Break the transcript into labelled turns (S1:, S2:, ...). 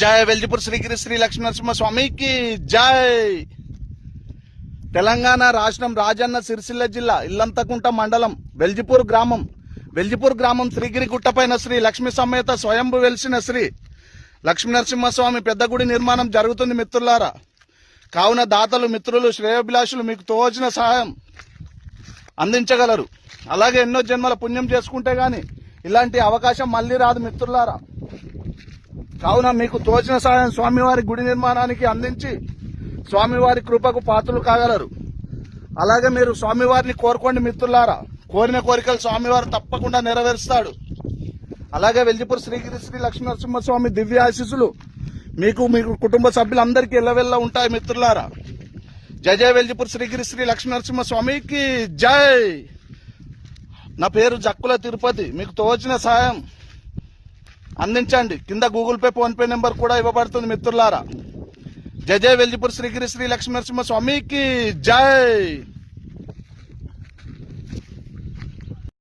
S1: జై వెల్జిపూర్ శ్రీగిరి శ్రీ లక్ష్మీ నరసింహ స్వామికి జై. తెలంగాణ రాష్ట్రం రాజన్న సిరిసిల్ల జిల్లా ఇల్లంతకుంట మండలం వెల్జిపూర్ గ్రామం. వెల్జిపూర్ గ్రామం శ్రీగిరి గుట్టపైన శ్రీ లక్ష్మీ సమేత స్వయంభు వెలిసిన శ్రీ లక్ష్మీ నరసింహస్వామి పెద్ద గుడి నిర్మాణం జరుగుతుంది మిత్రులారా. కావున దాతలు మిత్రులు శ్రేయోభిలాషులు మీకు తోచిన సహాయం అందించగలరు. అలాగే ఎన్నో జన్మల పుణ్యం చేసుకుంటే గాని ఇలాంటి అవకాశం మళ్ళీ రాదు మిత్రులారా. కావున మీకు తోచిన సాయం స్వామివారి గుడి నిర్మాణానికి అందించి స్వామివారి కృపకు పాత్రలు కాగలరు. అలాగే మీరు స్వామివారిని కోరుకోండి మిత్రులారా. కోరిన కోరికలు స్వామివారు తప్పకుండా నెరవేరుస్తాడు. అలాగే వెల్జిపూర్ శ్రీగిరి శ్రీ లక్ష్మీనరసింహస్వామి దివ్య ఆశీస్సులు మీకు మీకు కుటుంబ సభ్యులందరికీ ఎల్లవెల్ల ఉంటాయి మిత్రులారా. జయ జయ వెల్జిపూర్ శ్రీగిరి శ్రీ లక్ష్మీనరసింహస్వామికి జై. నా పేరు జక్కుల తిరుపతి. మీకు తోచిన సాయం అందించండి. కింద గూగుల్ పే ఫోన్పే నెంబర్ కూడా ఇవ్వబడుతుంది మిత్రులారా. జయ జయ వెల్జిపూర్ శ్రీగిరి శ్రీ లక్ష్మీ నరసింహ స్వామికి జై.